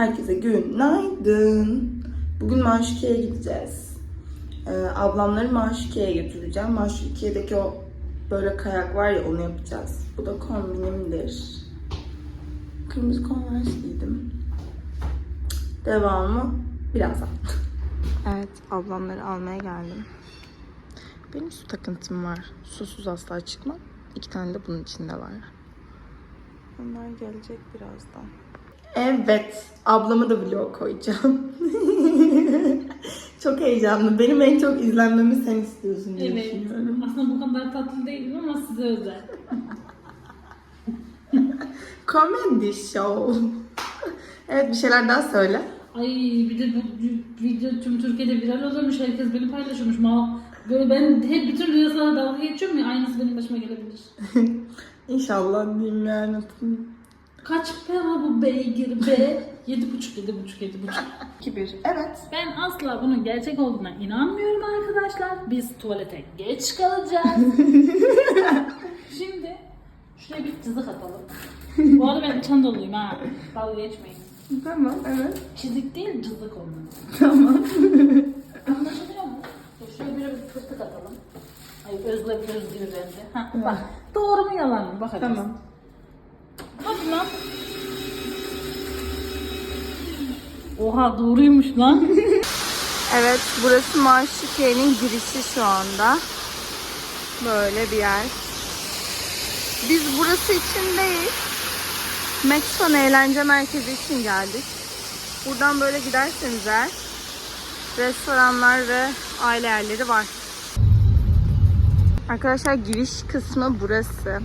Herkese günaydın. Bugün Maşukiye'ye gideceğiz. Ee, ablamları Maşukiye'ye götüreceğim. Maşukiye'deki o böyle kayak var ya onu yapacağız. Bu da kombinimdir. Kırmızı Converse giydim. Devamı birazdan. Evet, ablamları almaya geldim. Benim su takıntım var. Susuz asla çıkmam. İki tane de bunun içinde var. Onlar gelecek birazdan. Evet, ablamı da vlog koyacağım. çok heyecanlı. Benim en çok izlenmemi sen istiyorsun diye Evet. düşünüyorum. Aslında bu kadar tatlı değilim ama size özel. Comedy show. evet, bir şeyler daha söyle. Ay bir de bu video tüm Türkiye'de viral olurmuş. Herkes beni paylaşıyormuş. Ma böyle ben hep bütün reels'lara dalga geçiyorum ya. Aynısı benim başıma gelebilir. İnşallah diyeyim yani. Kaç para bu beygir be? Yedi buçuk, yedi buçuk, yedi buçuk. 2-1. Evet. Ben asla bunun gerçek olduğuna inanmıyorum arkadaşlar. Biz tuvalete geç kalacağız. Şimdi şuraya bir çizik atalım. Bu arada ben çandalıyım ha. Dalga geçmeyin. Tamam, evet. Çizik değil cızık olmalı. Tamam. Anlaşılıyor mu? Dur şuraya bir bir fıstık atalım. Ay özle özlü öğrendi. Ha, bak doğru mu yalan mı? Bak hadi. tamam. Hadi lan. Oha doğruymuş lan. Evet, burası Maşukiye'nin girişi şu anda. Böyle bir yer. Biz burası için değil, Mexican Eğlence Merkezi için geldik. Buradan böyle giderseniz eğer, restoranlar ve aile yerleri var. Arkadaşlar giriş kısmı burası.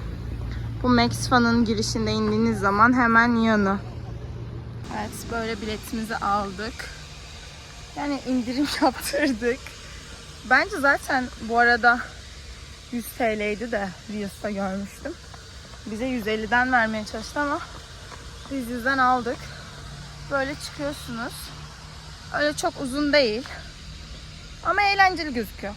Bu Max Fun'ın girişinde indiğiniz zaman hemen yanı. Evet, böyle biletimizi aldık. Yani indirim yaptırdık. Bence zaten bu arada 100 TL'ydi de Reels'ta görmüştüm. Bize 150'den vermeye çalıştı ama biz 100'den aldık. Böyle çıkıyorsunuz. Öyle çok uzun değil. Ama eğlenceli gözüküyor.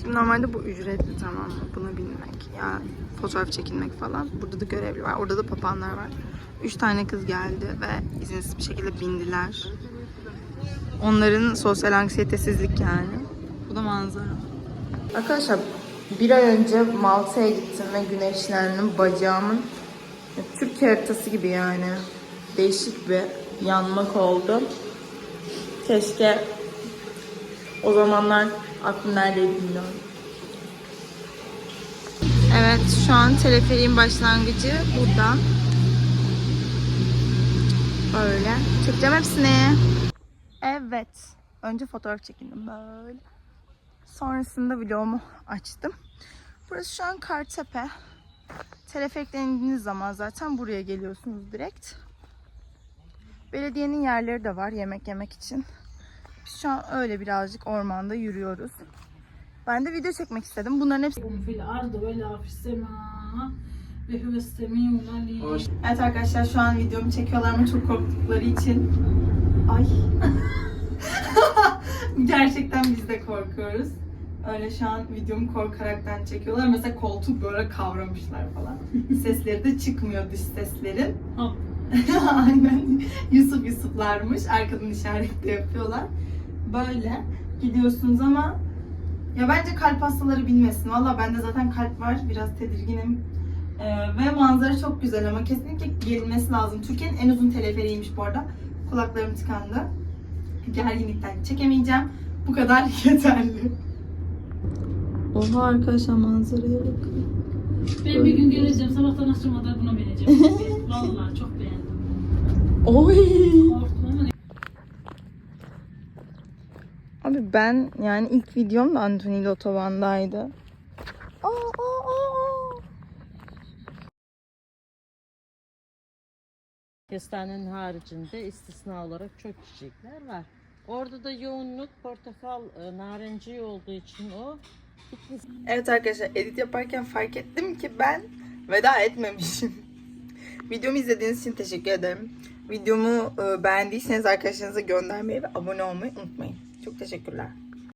Şimdi normalde bu ücretli tamam mı? Buna binmek ya fotoğraf çekinmek falan. Burada da görevli var. Orada da papağanlar var. Üç tane kız geldi ve izinsiz bir şekilde bindiler. Onların sosyal anksiyetesizlik yani. Bu da manzara. Arkadaşlar bir ay önce Malta'ya gittim ve güneşlendim. Bacağımın Türkiye haritası gibi yani. Değişik bir yanmak oldu. Keşke o zamanlar aklım neredeydi bilmiyorum. Evet şu an teleferiğin başlangıcı burada. Böyle. Çekeceğim hepsini. Evet. Önce fotoğraf çekindim böyle. Sonrasında vlogumu açtım. Burası şu an Kartepe. Teleferikten indiğiniz zaman zaten buraya geliyorsunuz direkt. Belediyenin yerleri de var yemek yemek için. Biz şu an öyle birazcık ormanda yürüyoruz. Ben de video çekmek istedim. Bunların hepsi... Evet arkadaşlar şu an videomu çekiyorlar ama çok korktukları için... Ay. Gerçekten biz de korkuyoruz. Öyle şu an videomu korkaraktan çekiyorlar. Mesela koltuk böyle kavramışlar falan. Sesleri de çıkmıyor dış seslerin. Aynen. Yusuf Yusuflarmış. Arkadan işaret de yapıyorlar. Böyle gidiyorsunuz ama ya bence kalp hastaları bilmesin. Valla bende zaten kalp var. Biraz tedirginim. Ee, ve manzara çok güzel ama kesinlikle gelinmesi lazım. Türkiye'nin en uzun teleferiymiş bu arada. Kulaklarım tıkandı. Gerginlikten çekemeyeceğim. Bu kadar yeterli. Oha arkadaşlar manzaraya bakın. Ben bir gün geleceğim sabahtan akşama kadar buna bineceğim. Vallahi çok beğendim. Oy. Abi ben yani ilk videom da Anthony Otobandaydı. Aa, aa, aa. Kestanenin haricinde istisna olarak çok çiçekler var. Orada da yoğunluk portakal, e, narenciye olduğu için o. Evet arkadaşlar edit yaparken fark ettim ki ben veda etmemişim. Videomu izlediğiniz için teşekkür ederim. Videomu e, beğendiyseniz arkadaşlarınıza göndermeyi ve abone olmayı unutmayın. Çok teşekkürler.